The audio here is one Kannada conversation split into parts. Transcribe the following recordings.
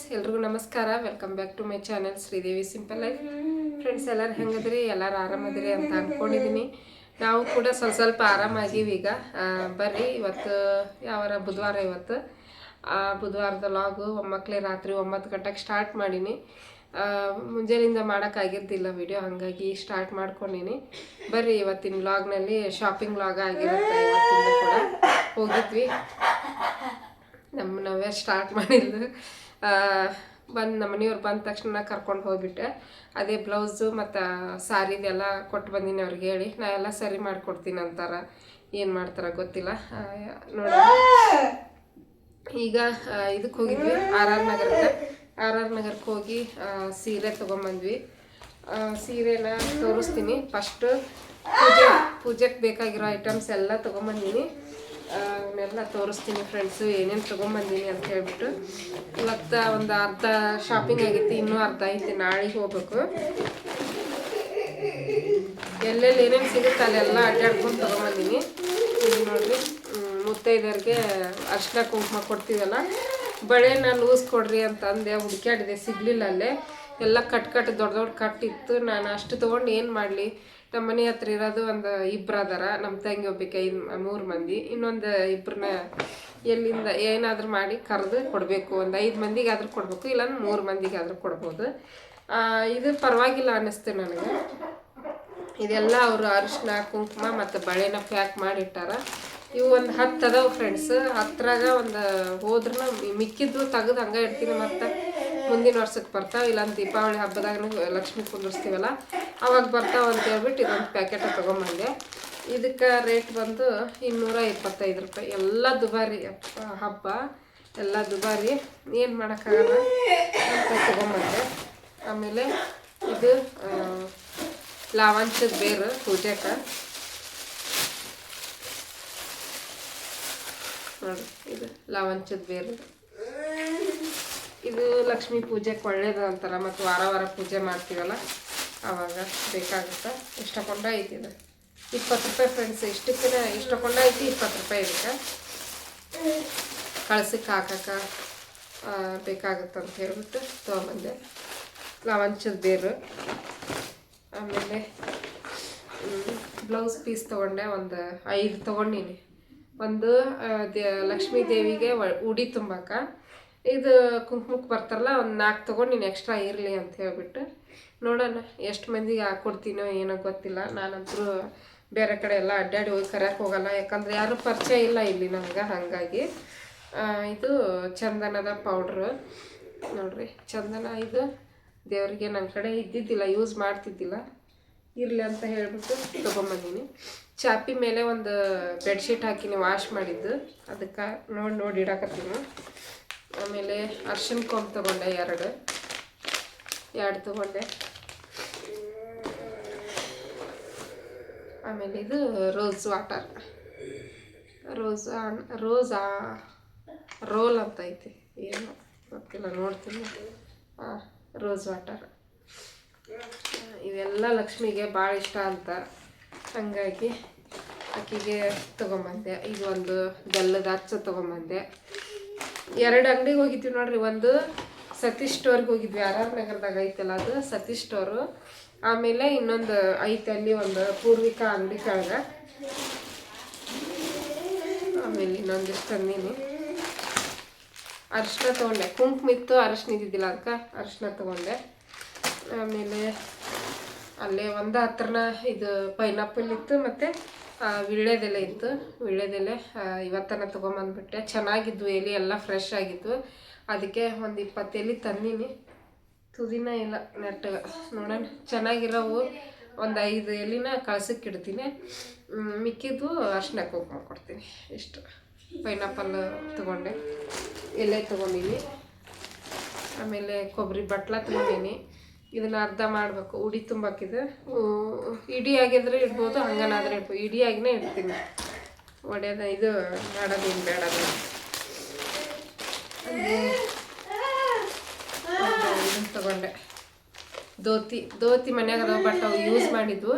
ಫ್ರೆಂಡ್ಸ್ ಎಲ್ರಿಗೂ ನಮಸ್ಕಾರ. Welcome back to my channel Sridevi simple life friends ಎಲ್ಲರೂ ಹೆಂಗದ್ರಿ? ಎಲ್ಲರೂ ಆರಾಮದ್ರಿ ಅಂತ ಅಂದ್ಕೊಂಡಿದ್ದೀನಿ ನಾವು ಕೂಡ ಸ್ವಲ್ಪ ಸ್ವಲ್ಪ ಆರಾಮಾಗೀವಿ ಈಗ. ಬರ್ರಿ ಇವತ್ತು ಯಾವಾರ ಬುಧವಾರ ಇವತ್ತು? ಆ, ಬುಧವಾರದ ಲಾಗು ಮಕ್ಕಳೇ ರಾತ್ರಿ ಒಂಬತ್ತು ಗಂಟೆಗೆ ಸ್ಟಾರ್ಟ್ ಮಾಡೀನಿ. ಮುಂಜಾನೆಯಿಂದ ಮಾಡೋಕ್ಕಾಗಿರ್ತಿಲ್ಲ ವಿಡಿಯೋ ಹಾಗಾಗಿ ಸ್ಟಾರ್ಟ್ ಮಾಡ್ಕೊಂಡೀನಿ. ಬರ್ರಿ ಇವತ್ತಿನ ಲಾಗ್ನಲ್ಲಿ ಶಾಪಿಂಗ್ ವ್ಲಾಗ್ ಆಗಿರುತ್ತೆ ಇವತ್ತಿಂದ ಕೂಡ. ಹೋಗಿದ್ವಿ. ನಮ್ಮ ನಾವೇ ಸ್ಟಾರ್ಟ್ ಮಾಡಿದ್ದು ಬಂದು ನಮ್ಮ ಮನೆಯವ್ರು ಬಂದ ತಕ್ಷಣ ಕರ್ಕೊಂಡು ಹೋಗಿಬಿಟ್ಟೆ. ಅದೇ ಬ್ಲೌಸು ಮತ್ತು ಸಾರಿದೆಲ್ಲ ಕೊಟ್ಟು ಬಂದೀನಿ ಅವ್ರಿಗೆ ಹೇಳಿ. ನಾ ಎಲ್ಲ ಸರಿ ಮಾಡಿಕೊಡ್ತೀನಿ ಅಂತಾರೆ. ಏನು ಮಾಡ್ತಾರ ಗೊತ್ತಿಲ್ಲ. ನೋಡಿ ನೋಡೋಣ. ಈಗ ಇದಕ್ಕೆ ಹೋಗಿದ್ವಿ. ಆರ್ ಆರ್ ನಗರಕ್ಕೆ. ಆರ್ ಆರ್ ನಗರಕ್ಕೆ ಹೋಗಿ ಸೀರೆ ತೊಗೊಂಬಂದ್ವಿ. ಸೀರೆನ ತೋರಿಸ್ತೀನಿ. ಫಸ್ಟು ಪೂಜೆ, ಪೂಜೆಗೆ ಬೇಕಾಗಿರೋ ಐಟಮ್ಸ್ ಎಲ್ಲ ತೊಗೊಂಬಂದೀನಿ. ಅವನ್ನೆಲ್ಲ ತೋರಿಸ್ತೀನಿ ಫ್ರೆಂಡ್ಸು ಏನೇನು ತೊಗೊಂಬಂದೀನಿ ಅಂತ ಹೇಳ್ಬಿಟ್ಟು. ಇವತ್ತು ಒಂದು ಅರ್ಧ ಶಾಪಿಂಗ್ ಆಗೈತಿ ಇನ್ನೂ ಅರ್ಧ ಐತಿ ನಾಳೆಗೆ ಹೋಗ್ಬೇಕು. ಎಲ್ಲೆಲ್ಲಿ ಏನೇನು ಸಿಗುತ್ತೆ ಅಲ್ಲೆಲ್ಲ ಅಡ್ಡಾಡ್ಕೊಂಡು ತೊಗೊಂಬಂದೀನಿ. ಇದು ನೋಡ್ರಿ ಹ್ಮ್, ಮುತ್ತೈದೆಯರಿಗೆ ಅರ್ಶಿನ ಕುಂಕುಮ ಕೊಡ್ತೀವಲ್ಲ ಬಳೆ ಲೂಸ್ ಕೊಡ್ರಿ ಅಂತ ಅಂದೆ ಹುಡುಕಾಡಿದೆ ಸಿಗ್ಲಿಲ್ಲ ಅಲ್ಲೇ. ಎಲ್ಲ ಕಟ್ ಕಟ್ ದೊಡ್ಡ ದೊಡ್ಡ ಕಟ್ಟಿತ್ತು ನಾನು ಅಷ್ಟು ತೊಗೊಂಡು ಏನು ಮಾಡಲಿ? ನಮ್ಮ ಮನೆ ಹತ್ರ ಇರೋದು ಒಂದು ಇಬ್ರು ಅದಾರ. ನಮ್ಮ ತಂಗಿ ಒಬ್ಬಕ್ಕೆ ಐದು ಮೂರು ಮಂದಿ. ಇನ್ನೊಂದು ಇಬ್ಬರನ್ನ ಎಲ್ಲಿಂದ ಏನಾದರೂ ಮಾಡಿ ಕರೆದು ಕೊಡಬೇಕು. ಒಂದು ಐದು ಮಂದಿಗೆ ಆದರೂ ಕೊಡಬೇಕು, ಇಲ್ಲಾಂದ್ರೆ ಮೂರು ಮಂದಿಗೆ ಆದರೂ ಕೊಡ್ಬೋದು ಇದು ಪರವಾಗಿಲ್ಲ ಅನ್ನಿಸ್ತು ನನಗೆ. ಇದೆಲ್ಲ ಅವರು ಅರಿಶಿನ ಕುಂಕುಮ ಮತ್ತು ಬಳೆನ ಪ್ಯಾಕ್ ಮಾಡಿಟ್ಟಾರ. ಇವು ಒಂದು ಹತ್ತು ಅದಾವ ಫ್ರೆಂಡ್ಸ್ ಹತ್ತರಾಗ ಒಂದು ಹೋದ್ರೂ ಮಿಕ್ಕಿದ್ದು ತೆಗೆದು ಹಂಗೆ ಇಡ್ತೀನಿ. ಮತ್ತು ಮುಂದಿನ ವರ್ಷಕ್ಕೆ ಬರ್ತಾವೆ. ಇಲ್ಲಾಂದ್ರೆ ದೀಪಾವಳಿ ಹಬ್ಬದಾಗ ಲಕ್ಷ್ಮಿ ಕುಂದಿರ್ಸ್ತೀವಲ್ಲ ಅವಾಗ ಬರ್ತಾವ ಅಂತ ಹೇಳ್ಬಿಟ್ಟು ಇದೊಂದು ಪ್ಯಾಕೆಟ್ ತೊಗೊಂಬಂದೆ. ಇದಕ್ಕೆ ರೇಟ್ ಬಂದು ಇನ್ನೂರ ಇಪ್ಪತ್ತೈದು ರೂಪಾಯಿ. ಎಲ್ಲ ದುಬಾರಿ. ಹಬ್ಬ, ಎಲ್ಲ ದುಬಾರಿ. ಏನು ಮಾಡೋಕ್ಕಾಗಲ್ಲ. ಅಂತ ತೊಗೊಂಬಂದೆ. ಆಮೇಲೆ ಇದು ಲಾವಾಂಶದ ಬೇರು ಪೂಜೆಗೆ ನೋಡಿ, ಇದು ಲಾವಂಚದ ಬೇರು. ಇದು ಲಕ್ಷ್ಮೀ ಪೂಜೆಗೆ ಒಳ್ಳೇದು ಅಂತಾರ. ಮತ್ತು ವಾರ ವಾರ ಪೂಜೆ ಮಾಡ್ತೀವಲ್ಲ. ಆವಾಗ ಬೇಕಾಗುತ್ತೆ. ಇಷ್ಟಕೊಂಡ ಐತಿ ಇದು. ಇಪ್ಪತ್ತು ರೂಪಾಯಿ ಫ್ರೆಂಡ್ಸ್ ಇಷ್ಟಕ್ಕಿನ ಇಷ್ಟಕೊಂಡ ಐತಿ, ಇಪ್ಪತ್ತು ರೂಪಾಯಿ ಇದಕ್ಕೆ. ಕಳ್ಸಕ್ಕೆ ಹಾಕಕ್ಕೆ ಬೇಕಾಗುತ್ತೆ ಅಂತ ಹೇಳ್ಬಿಟ್ಟು ತೊಗೊಂಬಂದೆ. ಲವಂಚದ ಬೇರು. ಆಮೇಲೆ ಬ್ಲೌಸ್ ಪೀಸ್ ತೊಗೊಂಡೆ, ಒಂದು ಐದು ತೊಗೊಂಡಿನಿ. ಒಂದು ಲಕ್ಷ್ಮೀ ದೇವಿಗೆ ಉಡಿ ತುಂಬಾಕ. ಇದು ಕುಂಕುಮಕ್ಕೆ ಬರ್ತಾರಲ್ಲ, ಒಂದು ನಾಲ್ಕು ತೊಗೊಂಡಿನಿ ಎಕ್ಸ್ಟ್ರಾ ಇರಲಿ ಅಂತ ಹೇಳ್ಬಿಟ್ಟು. ನೋಡೋಣ ಎಷ್ಟು ಮಂದಿಗೆ ಹಾಕ್ಕೊಡ್ತೀನೋ ಏನೋ ಗೊತ್ತಿಲ್ಲ. ನಾನಂತರೂ ಬೇರೆ ಕಡೆ ಎಲ್ಲ ಅಡ್ಡಾಡಿ ಹೋಗಿ ಕರೆಯಕ್ಕೆ ಹೋಗಲ್ಲ. ಯಾಕಂದ್ರೆ ಯಾರು ಪರಿಚಯ ಇಲ್ಲ ಇಲ್ಲಿ ನನಗೆ ಹಾಗಾಗಿ. ಇದು ಚಂದನದ ಪೌಡ್ರು ನೋಡ್ರಿ, ಚಂದನ ಇದು ದೇವರಿಗೆ ನನ್ನ ಕಡೆ ಇದ್ದಿದ್ದಿಲ್ಲ ಯೂಸ್ ಮಾಡ್ತಿದ್ದಿಲ್ಲ. ಇರಲಿ ಅಂತ ಹೇಳಿಬಿಟ್ಟು ತೊಗೊಂಬಂದೀನಿ. ಚಾಪಿ ಮೇಲೆ ಒಂದು ಬೆಡ್ಶೀಟ್ ಹಾಕಿನಿ ವಾಶ್ ಮಾಡಿದ್ದು. ಅದಕ್ಕೆ ನೋಡಿ ನೋಡಿ ಇಡಾಕತ್ತೀನಿ. ಆಮೇಲೆ ಅರ್ಶಿನ ಕೊಂಬ್ ತೊಗೊಂಡೆ ಎರಡು. ಎರಡು ತೊಗೊಂಡೆ. ಆಮೇಲೆ ಇದು rose water. Rose rose roll ಅಂತ ಐತಿ. ಏನು? ಗೊತ್ತಿಲ್ಲ ನೋಡ್ತೀನಿ. ಹಾಂ ರೋಸ್ ವಾಟರ್. ಇವೆಲ್ಲ ಲಕ್ಷ್ಮಿಗೆ ಭಾಳ ಇಷ್ಟ ಅಂತ. ಹಂಗಾಗಿ ಆಕಿಗೆ ತೊಗೊಂಬಂದೆ. ಇದು ಒಂದು ಬೆಲ್ಲದ ಹಚ್ಚ ತೊಗೊಂಬಂದೆ. ಎರಡು ಅಂಗಡಿಗೆ ಹೋಗಿದ್ದೀವಿ ನೋಡ್ರಿ. ಒಂದು ಸತೀಶ್ ಸ್ಟೋರ್ಗೆ ಹೋಗಿದ್ವಿ. ಆರ್ ಆರ್ ನಗರದಾಗ ಐತಲ್ಲ ಅದು? ಸತೀಶ್ ಸ್ಟೋರು. ಆಮೇಲೆ ಇನ್ನೊಂದು ಐತೆ ಅಲ್ಲಿ ಒಂದು ಪೂರ್ವಿಕ ಅಂಗಡಿ ಕೆಳಗೆ. ಆಮೇಲೆ ಇನ್ನೊಂದಿಷ್ಟು ತಂದೀನಿ. ಅರಿಶಿನ ತೊಗೊಂಡೆ. ಕುಂಕುಮ ಇತ್ತು ಇದ್ದಿದ್ದಿಲ್ಲ ಅದಕ್ಕೆ ಅರಿಶಿನ ತೊಗೊಂಡೆ. ಆಮೇಲೆ ಅಲ್ಲೇ ಒಂದು ಹತ್ರನ ಇದು ಪೈನಾಪಲ್ ಇತ್ತು ಮತ್ತು ವಿಳ್ಳೆದೆಲೆ ಇತ್ತು. ವಿಳ್ಳೆದೆಲೆ ಆ, ಇವತ್ತನ ತೊಗೊಂಬಂದ್ಬಿಟ್ಟೆ. ಚೆನ್ನಾಗಿದ್ವು ಎಲೆ ಎಲ್ಲ ಫ್ರೆಶ್ ಆಗಿದ್ವು. ಅದಕ್ಕೆ ಒಂದು ಇಪ್ಪತ್ತು ಎಲೆ ತಂದೀನಿ. ತುದಿನ ಇಲ್ಲ ನೆಟ್ಟಗೆ ನೋಡೋಣ. ಚೆನ್ನಾಗಿರೋವು. ಒಂದು ಐದು ಎಲಿನ ಕಳ್ಸಕ್ಕೆ ಇಡ್ತೀನಿ. ಮಿಕ್ಕಿದ್ದು ಅರ್ಶಿನ ಕುಂಕುಮ ಕೊಡ್ತೀನಿ. ಇಷ್ಟು. ಪೈನಾಪಲ್ ತೊಗೊಂಡೆ. ಎಲೆ ತೊಗೊಂಡೀನಿ. ಆಮೇಲೆ ಕೊಬ್ಬರಿ ಬಟ್ಲ ತೊಗೊಂಡೀನಿ. ಇದನ್ನ ಅರ್ಧ ಮಾಡಬೇಕು. ಉಡಿ ತುಂಬಾಕಿದೆ. ಇಡಿ ಆಗಿದ್ರೆ ಇಡ್ಬೋದು, ಹಂಗನಾದ್ರೆ ಇಡ್ಬೋದು ಇಡಿಯಾಗಿನೇ ಇಡ್ತೀನಿ. ಒಡೆಯದ ಇದು ಮಾಡೋದೇನು ಬೇಡ ತಗೊಂಡೆ. ದೋತಿ ದೋತಿ ಮನ್ಯಾಗ ಅದಾವ ಬಟ್ ಅವು ಯೂಸ್ ಮಾಡಿದ್ವು.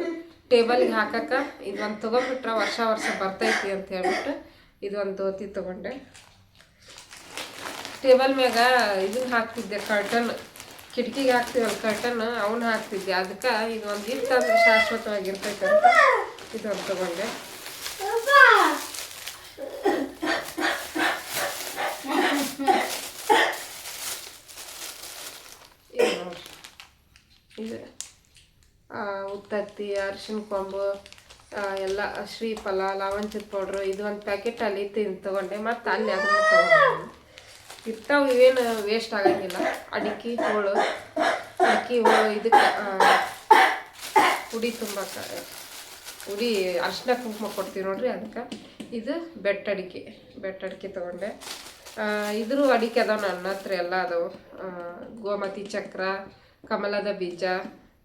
ಟೇಬಲ್ಗೆ ಹಾಕಕ್ಕೆ ಇದೊಂದು ತೊಗೊಂಡ್ಬಿಟ್ರೆ, ವರ್ಷ ವರ್ಷ ಬರ್ತೈತಿ ಅಂತ ಹೇಳ್ಬಿಟ್ಟು ಇದೊಂದು ದೋತಿ ತೊಗೊಂಡೆ. ಟೇಬಲ್ ಮ್ಯಾಗ ಇದನ್ನ ಹಾಕ್ತಿದ್ದೆ ಕರ್ಟನ್ ಕಿಟಕಿಗೆ ಹಾಕ್ತೀವಲ್ಲ ಕರ್ಟನ್ ಅವನ್ನ ಹಾಕ್ತಿದ್ದೆ. ಅದಕ್ಕೆ ಇದೊಂದು ಇತ್ತಂದ್ರೆ ಶಾಶ್ವತವಾಗಿರ್ತೈತೆ ಅಂತ ಇದೊಂದು ತಗೊಂಡೆ ಇದು ನೋಡ್ರಿ ಇದು ಉತ್ತತ್ತಿ, ಅರಿಶಿನ ಕೊಂಬು ಎಲ್ಲ ಶ್ರೀಫಲ ಲಾವಂಚದ ಪೌಡ್ರು ಇದು ಒಂದು ಪ್ಯಾಕೆಟ್ ಅಲ್ಲಿ ತಿಂದು ತಗೊಂಡೆ. ಮತ್ತು ಅಲ್ಲಿ ಅದನ್ನು ತಗೊಂಡೆ. ಇರ್ತಾವ, ಇವೇನು ವೇಸ್ಟ್ ಆಗಂಗಿಲ್ಲ. ಅಡಿಕೆ ಹೋಳು ಅಡಿಕೆ ಹೋಳು ಇದಕ್ಕೆ ಉಡಿ ತುಂಬ ಉಡಿ ಅರ್ಶಿನ ಕುಂಕುಮ ಕೊಡ್ತೀವಿ ನೋಡ್ರಿ ಅದಕ್ಕೆ ಇದು ಬೆಟ್ಟ ಅಡಿಕೆ ಬೆಟ್ಟ ಅಡಿಕೆ ತಗೊಂಡೆ. ಇದ್ರೂ ಅಡಿಕೆ ಅದಾವ ನನ್ನ ಹತ್ರ ಎಲ್ಲ ಅದಾವು. ಗೋಮತಿ ಚಕ್ರ ಕಮಲದ ಬೀಜ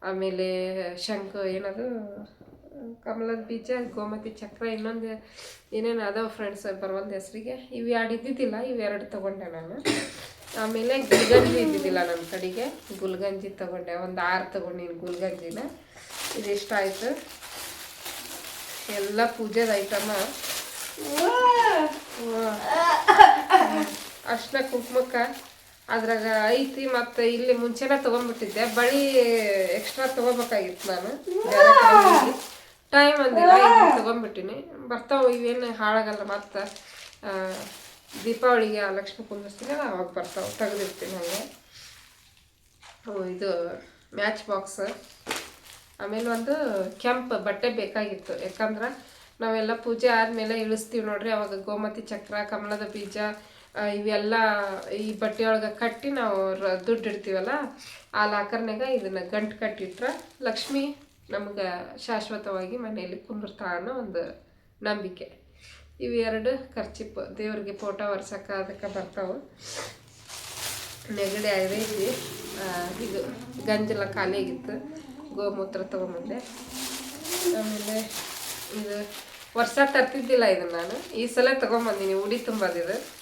ಆಮೇಲೆ ಶಂಖ ಏನದು ಕಮಲದ ಬೀಜ ಗೋಮತಿ ಚಕ್ರ ಇನ್ನೊಂದು ಏನೇನು ಅದಾವ ಫ್ರೆಂಡ್ಸ್ ಬರುವಂಥ ಹೆಸರಿಗೆ. ಇವು ಎರಡು ಇದ್ದಿದ್ದಿಲ್ಲ ಇವೆರಡು ತಗೊಂಡೆ ನಾನು. ಆಮೇಲೆ ಗುಲ್ಗಂಜಿ ಇದ್ದಿದ್ದಿಲ್ಲ ನನ್ನ ಕಡೆಗೆ. ಗುಲ್ಗಂಜಿ ತಗೊಂಡೆ ಒಂದು ಆರು ತಗೊಂಡಿನಿ ಗುಲ್ಗಂಜಿನ. ಇದಿಷ್ಟ ಆಯಿತು? ಎಲ್ಲ ಪೂಜೆದ ಐಟಮ. ಅರ್ಶಿನ ಕುಂಕುಮಕ್ಕೆ. ಅದ್ರಾಗ ಐತಿ ಮತ್ತು ಇಲ್ಲಿ ಮುಂಚೆನೇ ತಗೊಂಡ್ಬಿಟ್ಟಿದ್ದೆ ಬಳಿ ಎಕ್ಸ್ಟ್ರಾ ತಗೋಬೇಕಾಗಿತ್ತು ನಾನು. ಟೈಮ್ ಅಂದಿಲ್ಲ ತೊಗೊಂಡ್ಬಿಟ್ಟಿನಿ. ಬರ್ತಾವ, ಇವೇನು ಹಾಳಾಗಲ್ಲ. ಮತ್ತು ದೀಪಾವಳಿಗೆ ಆ ಲಕ್ಷ್ಮಿ ಕುಂದಿರ್ತೀನಿ ಅವಾಗ ಬರ್ತಾವೆ. ತೆಗೆದಿರ್ತೀನಿ ಹಂಗೆ. ಇದು ಮ್ಯಾಚ್ ಬಾಕ್ಸ್ ಆಮೇಲೆ ಒಂದು ಕೆಂಪು ಬಟ್ಟೆ ಬೇಕಾಗಿತ್ತು. ಯಾಕಂದ್ರೆ ನಾವೆಲ್ಲ ಪೂಜೆ ಆದಮೇಲೆ ಇಳಿಸ್ತೀವಿ ನೋಡ್ರಿ. ಅವಾಗ ಗೋಮತಿ ಚಕ್ರ, ಕಮಲದ ಬೀಜ ಇವೆಲ್ಲ ಈ ಬಟ್ಟೆಯೊಳಗೆ ಕಟ್ಟಿ ನಾವು ದುಡ್ಡು ಇಡ್ತೀವಲ್ಲ, ಆ ಲಾಕರ್ನಾಗ ಇದನ್ನು ಗಂಟು ಕಟ್ಟಿಟ್ರೆ ಲಕ್ಷ್ಮಿ ನಮ್ಗೆ ಶಾಶ್ವತವಾಗಿ ಮನೆಯಲ್ಲಿ ಕುಂದಿರ್ತಾ ಅನ್ನೋ ಒಂದು ನಂಬಿಕೆ. ಇವೆರಡು ಖರ್ಚಿಪ್ ದೇವ್ರಿಗೆ ಫೋಟೋ ಒರ್ಸಕ್ಕೆ ಅದಕ್ಕೆ ಬರ್ತಾವೆ. ನೆಗಡಿ ಆಗೈತಿ ಇದು ಗಂಜಲ ಖಾಲಿ ಆಗಿತ್ತು. ಗೋಮೂತ್ರ ತೊಗೊಂಬಂದೆ. ಆಮೇಲೆ ಇದು ವರ್ಷ ತರ್ತಿದ್ದಿಲ್ಲ ಇದನ್ನು ನಾನು. ಈ ಸಲ ತೊಗೊಂಬಂದಿನಿ, ಉಡಿ ಈ-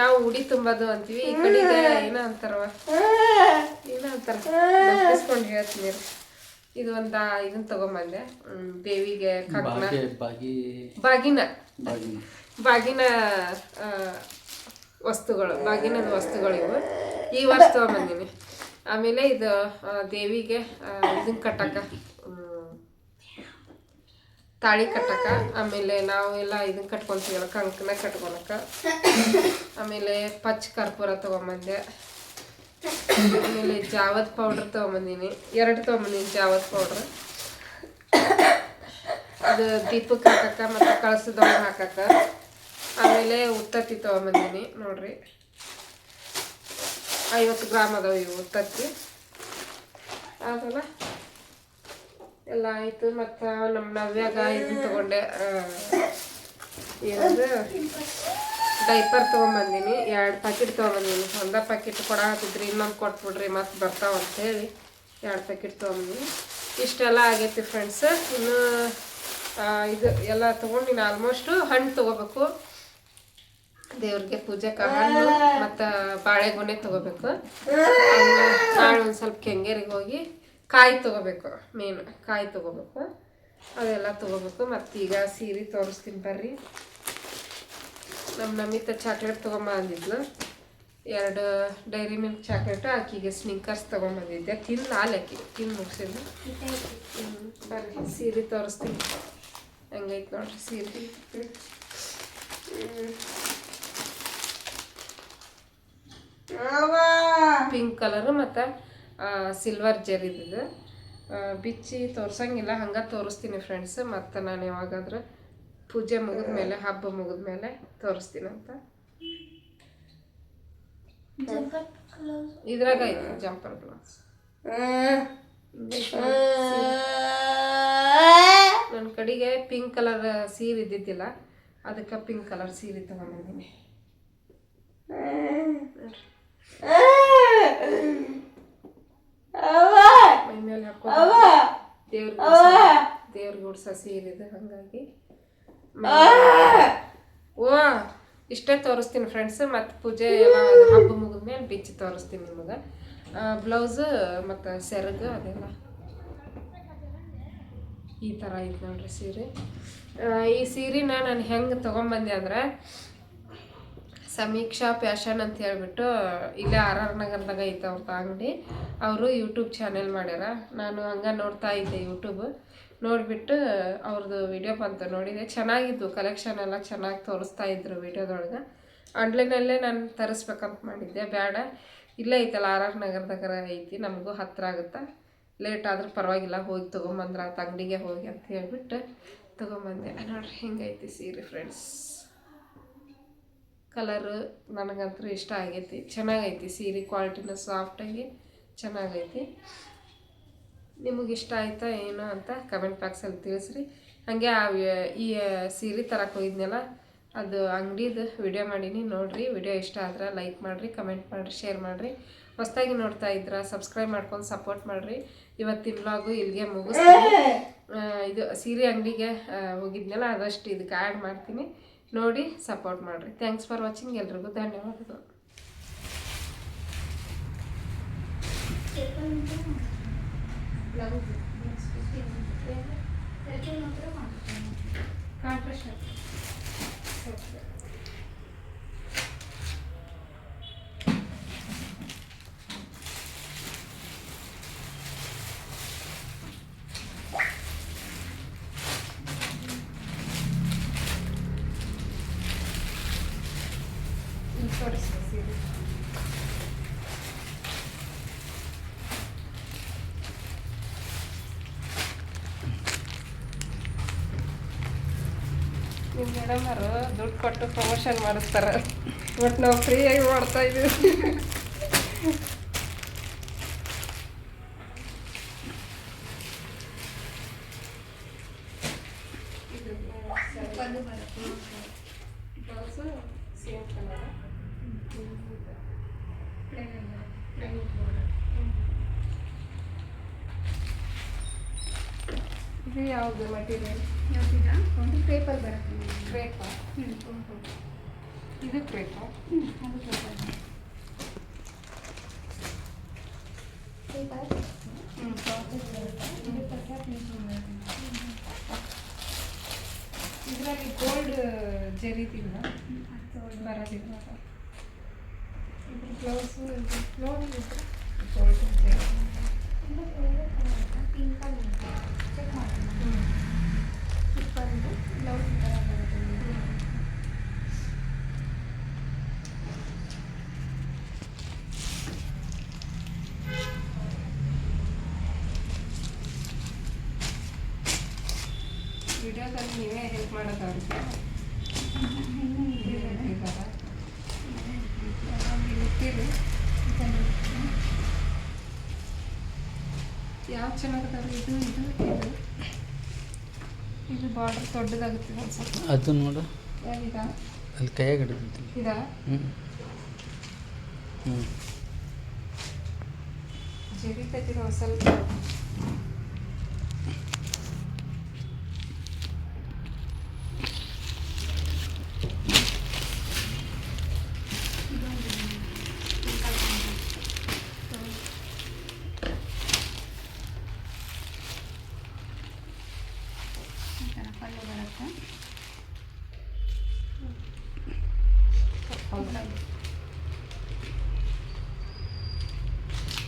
ನಾವು ಉಡಿ ತುಂಬೋದು ಅಂತೀವಿ ಈ ಕಡೆಗೆ ಏನೋ ಅಂತಾರವ ಏನೋ ಅಂತಾರ ಕಸ್ಕೊಂಡು ಹೇಳ್ತೀನಿ ಇದು ಒಂದ ಇದನ್ನ ತಗೊಂಬಂದೆ. ದೇವಿಗೆ ಕಗ್ನ ಬಾಗಿ ಬಾಗಿ. ಬಾಗಿನ. ಬಾಗಿನ. ಬಾಗಿನ ವಸ್ತುಗಳು ಬಾಗಿನದ ವಸ್ತುಗಳು ಇವು. ಈ ವರ್ಷ ತೊಗೊಂಬಂದಿನಿ. ಆಮೇಲೆ ಇದು ದೇವಿಗೆ ಇದನ್ನ ಕಟ್ಟಕ. ತಾಳಿ ಕಟ್ಟಕ, ಆಮೇಲೆ ನಾವು ಎಲ್ಲ ಇದನ್ನ ಕಟ್ಕೊಂತೀವಲ್ಲ ಕಂಕಣ ಕಟ್ಕೊಳಕ. ಆಮೇಲೆ ಪಚ್ಚ ಕರ್ಪೂರ ತೊಗೊಂಬಂದೆ. ಆಮೇಲೆ ಜಾವದ್ ಪೌಡ್ರ್ ತೊಗೊಂಬಂದಿನಿ. ಎರಡು ತೊಗೊಂಬಂದಿನಿ ಜಾವತ್ ಪೌಡ್ರ್ ಅದು ದೀಪಕ್ಕೆ ಹಾಕಕ್ಕ ಮತ್ತು ಕಳಸದೊಳಗೆ ಹಾಕಕ್ಕ ಆಮೇಲೆ ಉತ್ತತ್ತಿ ತೊಗೊಂಬಂದೀನಿ, ನೋಡ್ರಿ. ಐವತ್ತು ಗ್ರಾಮ್ ಅದಾವೆ ಇವು ಉತ್ತತ್ತಿ. ಅದಲ್ಲ ಎಲ್ಲ ಆಯಿತು, ಮತ್ತು ನಮ್ಮ ನವ್ಯಾಗ ಇದನ್ನ ತಗೊಂಡೆ ಏನದು? ಡೈಪರ್ ತೊಗೊಂಬಂದೀನಿ, ಎರಡು ಪ್ಯಾಕೆಟ್ ತೊಗೊಂಬಂದೀನಿ. ಒಂದ ಪ್ಯಾಕೆಟ್ ಕೊಡಾಕತ್ತಿದ್ರಿ ಇನ್ನೊಂದು ಕೊಟ್ಬಿಡ್ರಿ ಮತ್ತೆ ಬರ್ತಾವ ಅಂತೇಳಿ ಎರಡು ಪ್ಯಾಕೆಟ್ ತೊಗೊಂಬಂದೀನಿ. ಇಷ್ಟೆಲ್ಲ ಆಗೈತಿ ಫ್ರೆಂಡ್ಸ್ ಇನ್ನು ಇದು ಎಲ್ಲ ತೊಗೊಂಡಿನಿ ಆಲ್ಮೋಸ್ಟು ಹಣ್ಣು ತೊಗೋಬೇಕು. ದೇವ್ರಿಗೆ ಪೂಜೆಗೆ ಹಣ್ಣು, ಮತ್ತು ಬಾಳೆಗೊನೆ ತಗೋಬೇಕು. ನಾಳೆ ಒಂದು ಸ್ವಲ್ಪ ಕೆಂಗೇರಿಗೆ ಹೋಗಿ ಕಾಯಿ ತೊಗೋಬೇಕು ಮೇನ್ ಕಾಯಿ ತೊಗೋಬೇಕು. ಅದೆಲ್ಲ ತೊಗೋಬೇಕು. ಮತ್ತೀಗ ಸೀರೆ ತೋರಿಸ್ತೀನಿ ಬರ್ರಿ. ನಮ್ಮ ನಮಿತ ಚಾಕ್ಲೇಟ್ ತೊಗೊಂಬ ಅಂದಿದ್ಲು ಎರಡು ಡೈರಿ ಮಿಲ್ಕ್ ಚಾಕ್ಲೇಟ್ ಆಕಿಗೆ ಸ್ನಿಕರ್ಸ್ ತೊಗೊಂಬಂದಿದ್ದೆ. ತಿಂದು ಆಕಿ. ತಿಂದು ಮುಗಿಸಿದ್ಲು ಬರ್ರಿ, ಸೀರೆ ತೋರಿಸ್ತೀನಿ. ಹಂಗೈತೆ ನೋಡ್ರಿ ಸೀರೆ. ಪಿಂಕ್ ಕಲರ್ ಮತ್ತು ಸಿಲ್ವರ್ ಜೆರ್ ಇದ್ದಿದ್ದು. ಬಿಚ್ಚಿ ತೋರ್ಸಂಗಿಲ್ಲ ಹಂಗೆ ತೋರಿಸ್ತೀನಿ ಫ್ರೆಂಡ್ಸ್ ಮತ್ತು ನಾನು ಯಾವಾಗಾದ್ರೂ ಪೂಜೆ ಮುಗಿದ ಮೇಲೆ ಹಬ್ಬ ಮುಗಿದ್ಮೇಲೆ ತೋರಿಸ್ತೀನಿ ಅಂತ. ಇದ್ರಾಗ ಐತೆ ಜಂಪರ್ ಗ್ಲಾಸ್ ನನ್ನ ಕಡೆಗೆ ಪಿಂಕ್ ಕಲರ್ ಸೀರೆ ಇದ್ದಿದ್ದಿಲ್ಲ ಅದಕ್ಕೆ ಪಿಂಕ್ ಕಲರ್ ಸೀರೆ ತಗೊಂಡಿದ್ದೀನಿ ಮೈ ಮೇಲೆ ಹಾಕೊಂಡು ದೇವ್ರಿಗೆ ದೇವ್ರಿಗೆ ಉಡ್ಸ ಸೀರೆ ಇದು ಹಾಗಾಗಿ. ಓ ಇಷ್ಟೇ ತೋರಿಸ್ತೀನಿ ಫ್ರೆಂಡ್ಸ್ ಮತ್ತು ಪೂಜೆ ಹಬ್ಬ ಮುಗಿದ್ಮೇಲೆ ಬಿಚ್ಚಿ ತೋರಿಸ್ತೀನಿ ನಿಮಗೆ. ಬ್ಲೌಸ್ ಮತ್ತು ಸೆರಗು ಅದೆಲ್ಲ. ಈ ಥರ ಐತೆ ನೋಡ್ರಿ ಸೀರೆ. ಈ ಸೀರೆನ ನಾನು ಹೆಂಗೆ ತೊಗೊಂಬಂದೆ ಅಂದ್ರೆ ಸಮೀಕ್ಷಾ ಪ್ಯಾಷನ್ ಅಂತ ಹೇಳ್ಬಿಟ್ಟು ಇಲ್ಲೇ ಆರ್ ಆರ್ ನಗರದಾಗ ಐತೆ ಅವ್ರದ್ದು ಅಂಗಡಿ. ಅವರು ಯೂಟ್ಯೂಬ್ ಚಾನೆಲ್ ಮಾಡ್ಯಾರ. ನಾನು ಹಂಗೆ ನೋಡ್ತಾ ಇದ್ದೆ ಯೂಟ್ಯೂಬ್ ನೋಡಿಬಿಟ್ಟು ಅವ್ರದ್ದು ವಿಡಿಯೋ ಬಂತು, ನೋಡಿದೆ. ಚೆನ್ನಾಗಿದ್ದು ಕಲೆಕ್ಷನ್ ಎಲ್ಲ, ಚೆನ್ನಾಗಿ ತೋರಿಸ್ತಾ ಇದ್ರು ವಿಡಿಯೋದೊಳಗೆ ಆನ್ಲೈನಲ್ಲೇ ನಾನು ತರಿಸ್ಬೇಕಂತ ಮಾಡಿದ್ದೆ. ಬೇಡ ಇಲ್ಲೇ ಐತಲ್ಲ, ಆರ್ ಆರ್ ನಗರದಾಗ ಐತಿ, ನಮಗೂ ಹತ್ತಿರ ಆಗುತ್ತಾ? ಲೇಟ್ ಆದರೂ ಪರವಾಗಿಲ್ಲ, ಹೋಗಿ ತೊಗೊಂಬಂದ್ರೆ ಆತ ಅಂಗಡಿಗೆ ಹೋಗಿ ಅಂತ ಹೇಳ್ಬಿಟ್ಟು ತೊಗೊಂಬಂದೆ. ನೋಡ್ರಿ, ಹಿಂಗೈತಿ ಸೀರೆ ಫ್ರೆಂಡ್ಸ್ ಕಲರು ನನಗಂತೂ ಇಷ್ಟ ಆಗೈತಿ. ಚೆನ್ನಾಗೈತಿ ಸೀರೆ ಕ್ವಾಲಿಟಿನ ಸಾಫ್ಟಾಗಿ ಚೆನ್ನಾಗೈತಿ. ನಿಮಗೆ ಇಷ್ಟ ಆಯ್ತಾ ಏನು ಅಂತ ಕಮೆಂಟ್ ಬಾಕ್ಸಲ್ಲಿ ತಿಳಿಸ್ರಿ. ಹಾಗೆ ಆ ಈ ಸೀರೆ ತರಕ್ಕೆ ಹೋಗಿದ್ನಲ್ಲ, ಅದು ಅಂಗಡಿದು ವಿಡಿಯೋ ಮಾಡೀನಿ. ನೋಡಿರಿ ವಿಡಿಯೋ ಇಷ್ಟ ಆದ್ರೆ ಲೈಕ್ ಮಾಡಿರಿ ಕಮೆಂಟ್ ಮಾಡಿರಿ ಶೇರ್ ಮಾಡಿರಿ. ಹೊಸ್ದಾಗಿ ನೋಡ್ತಾ ಇದ್ರ ಸಬ್ಸ್ಕ್ರೈಬ್ ಮಾಡ್ಕೊಂಡು ಸಪೋರ್ಟ್ ಮಾಡಿರಿ. ಇವತ್ತಿನ ವ್ಲಾಗು ಇಲ್ಲಿಗೆ ಮುಗಿಸ್ತೀನಿ. ಇದು ಸೀರೆ ಅಂಗಡಿಗೆ ಹೋಗಿದ್ನಲ್ಲ, ಅದಷ್ಟು ಇದಕ್ಕೆ ಆ್ಯಡ್ ಮಾಡ್ತೀನಿ. ನೋಡಿ ಸಪೋರ್ಟ್ ಮಾಡಿರಿ. ಥ್ಯಾಂಕ್ಸ್ ಫಾರ್ ವಾಚಿಂಗ್ ಎಲ್ರಿಗೂ ಧನ್ಯವಾದಗಳು. ನಿಮ್ಮ ಮೇಡಮ್ ಅವರು ದುಡ್ಡು ಕೊಟ್ಟು ಪ್ರಮೋಷನ್ ಮಾಡಿಸ್ತಾರೆ. ಬಟ್ ನಾವು ಫ್ರೀಯಾಗಿ ಮಾಡ್ತಾ ಇದೀವಿ ಬ್ಲೌಸು ಸೇಮ್ ಕಲರ್ ಇದು ಯಾವುದು ಮಟೀರಿಯಲ್ ಒಂದು ಪೇಪರ್ ಕ್ರೇಪ ಹ್ಞೂ ಇದು ಕ್ರೇಪಾ ಅದು ಕ್ರೇಪ ಇದು ಪಕ್ಕ ಪೇಪರ್ ಇದರಲ್ಲಿ ಗೋಲ್ಡ್ ಜರಿದಿಲ್ಲ ಬರೋದಿಲ್ಲ. ಇದ್ರ ಬ್ಲೌಸು ನೋಡಿ ಗೋಲ್ಡ್ ಜರಿ ಪಿಂಕ್ ಚೆಕ್ ಮಾಡ್ತೀನಿ. ಬಂದು ಬ್ಲೌಸ್ ಥರ ಬರುತ್ತೆ ವಿಡಿಯೋದಲ್ಲಿ ನೀವೇ ಹೆಲ್ಪ್ ಮಾಡೋದು ಅವ್ರಿಗೆ. ಯಾವ ಚೆನ್ನಾಗದಾವೆ ಇದು ಇದು ಇದು? ಇದು ಬಾರ್ಡರ್ ದೊಡ್ಡದಾಗುತ್ತೆ ಒಂದು ಸ್ವಲ್ಪ ಅದು ನೋಡು. ಅಲ್ಲಿ ಕೈಯಾಗ ಹಿಡಿದಿತ್ತು ಇದಾ? ಹ್ಞೂ ಹ್ಞೂ ಜರಿ ಸ್ವಲ್ಪ ಈ ಥರ ಪಲ್ಲು ಬರುತ್ತೆ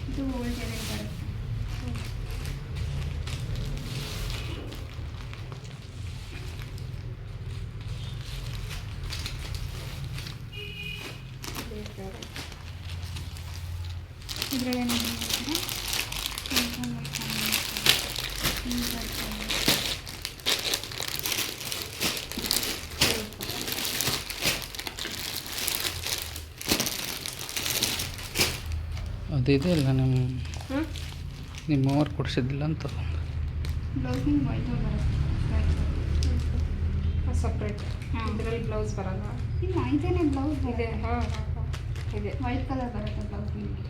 ಇದು ಓಲ್ಡ್ ಜರಿ ಬರುತ್ತೆ ಇದರಲ್ಲಿ ಏನೇನು ಮಾಡ್ತಾರೆ? ಪಿಂಕ್ ಬರ್ತಾರೆ ಪಿಂಕ್ ಬರ್ತಾರೆ ಅದು ಇದೆ ಅಲ್ಲ ನಿಮ್ಮ ನಿಮ್ಮ ಅವ್ರು ಕೊಡಿಸಿದ್ದಿಲ್ಲ ಅಂತ. ಬ್ಲೌಸ್ ನಿಮ್ಗೆ ವೈಟ್ ಬರುತ್ತೆ ಸಪ್ರೇಟ್ ಹಾಂ. ಇದರಲ್ಲಿ ಬ್ಲೌಸ್ ಬರಲ್ಲ ಇಲ್ಲ ಇದೇನೆ ಬ್ಲೌಸ್. ಇದೆ. ಇದೆ ಹಾಂ ಹಾಂ ಹಾಂ. ಇದೆ. ವೈಟ್ ಕಲರ್ ಬರುತ್ತೆ ಬ್ಲೌಸ್ ನಿಮಗೆ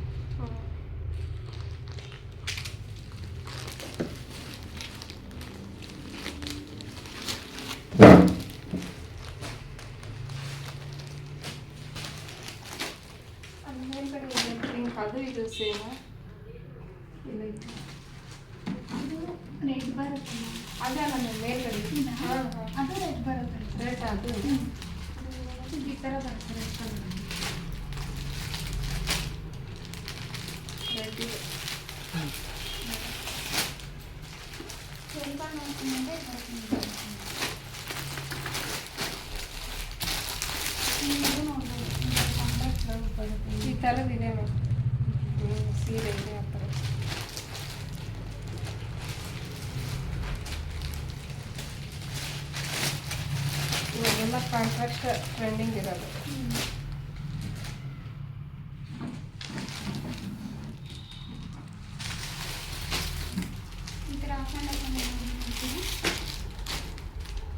ಅದು ಇದು ಸೇಮ್ ಇಲ್ಲ ರೆಡ್ ಬರುತ್ತೆ ಅದೇ. ನಮ್ಮ ಮೇಲ್ಗಡೆ ಅದು. ಬರುತ್ತೆ ರೇಟ್ ಅದು ಈ ಥರ ಬರ್ತಾರೆ ಸ್ವಲ್ಪ ನೋಡ್ಕೊಂಡೆ ನೀವು ನೋಡ್ಬೋದು ಕಾಂಟ್ರಾಕ್ಟ್ ಬ್ಲೌಸ್ ಬರುತ್ತೆ ಈ ಥರದ್ದು ಇದೆ ಮ್ಯಾಮ್ ಸೀರೆ ಇದೆ ಆ ಥರ ಇವಾಗೆಲ್ಲ ಕಾಂಟ್ರಾಕ್ಟ್ ಟ್ರೆಂಡಿಂಗ್ ಇರೋದು ಈ ಥರ ಹಾಕೊಂಡು ಹಾಕೊಂಡು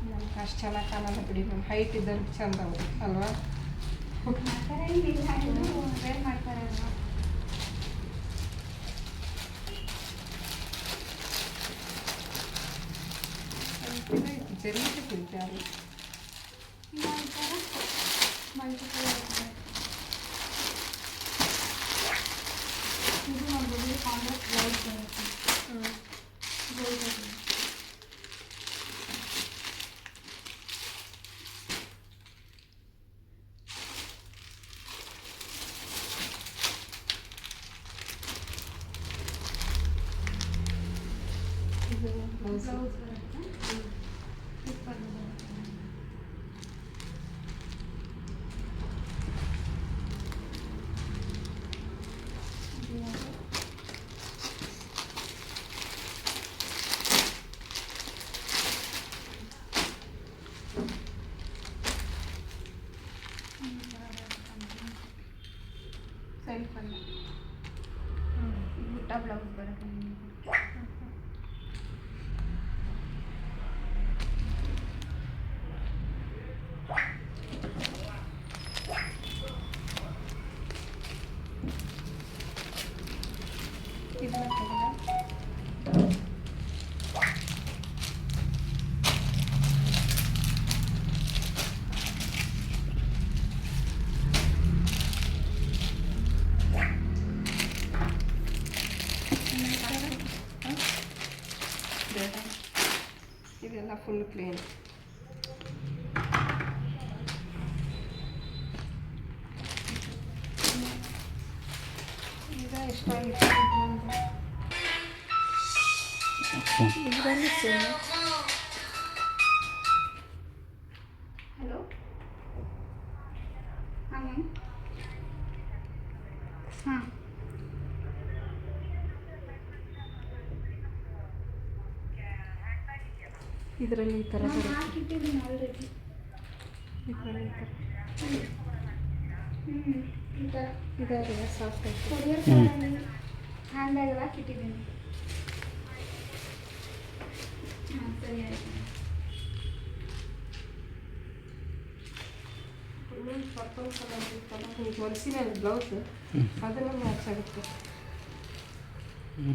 ನಮ್ಗೆ ಅಷ್ಟು ಚೆನ್ನಾಗಿ ಕಾಣಲ್ಲ ಬಿಡಿ ಮ್ಯಾಮ್ ಹೈಟ್ ಇದ್ದಂಗೆ ಚಂದ ಅವು ಅಲ್ವಾ ಆ ಥರ ಏನಿಲ್ಲ ಇದು ವೇರ್ ಮಾಡ್ತಾರಲ್ವಾ ಜರಿಗೆ ತಿಂತಾರೆ ಇಲ್ಲ ಈ ಥರ ಮಲ್ಟಿಪಲ್ ಇದು ನೋಡ್ಬೋದು ಇದು ಕಾಂಟ್ರಾಕ್ಟ್ ಬ್ಲೌಸ್ ಬರುತ್ತೆ ಗೋಲ್ಡ್ ಇದು ಬ್ಲೌಸ್ ಬ್ಲೌಸ್ ಬರುತ್ತೆ ಇಪ್ಪತ್ತು ಬರುತ್ತೆ ಇದು ಯಾವುದು? ಈ ಥರ ಬರುತ್ತೆ. ಸೆಲ್ಫ್ ಅಲ್ಲ ಇದು ಬುಟ್ಟ ಬ್ಲೌಸ್ ಬರುತ್ತೆ ನಿಮಗೆ ಇದನ್ನ ತಗೊಳ್ಳ ಬೇಡ ಇದೆಲ್ಲ ಫುಲ್ ಕ್ಲೀನ್ ಈಗ ಎಷ್ಟಾಗಿತ್ತು ಇದೊಂದು ಇದರಲ್ಲಿ ಇದರಲ್ಲಿ ಈ ಥರ ನಾನು ಬರುತ್ತೆ. ಹಾಕಿಟ್ಟಿದ್ದೀನಿ ಆಲ್ರೆಡಿ ಈ ಥರ ಹ್ಞೂ ಈ ಥರ ಇದಾಗಿದೆ ಸಾಫ್ಟ್ ಆಯ್ತು ಕೊರಿಯರ್ ಹ್ಮ್. ಕಾರ್ಡಲ್ಲಿ ಹ್ಯಾಂಡ್ ಬ್ಯಾಗ್ ಹಾಕಿಟ್ಟಿದ್ದೀನಿ. ಸರಿ ಆಯಿತು. ಪರ್ಪಲ್ ಕಲರ್ ಇತ್ತಲ್ಲ ಹೊಲಿಸಿನ ಬ್ಲೌಸ್ ಹ್ಮ್. ಅದನ್ನು ಮ್ಯಾಚ್ ಆಗುತ್ತೆ. ಹ್ಞೂ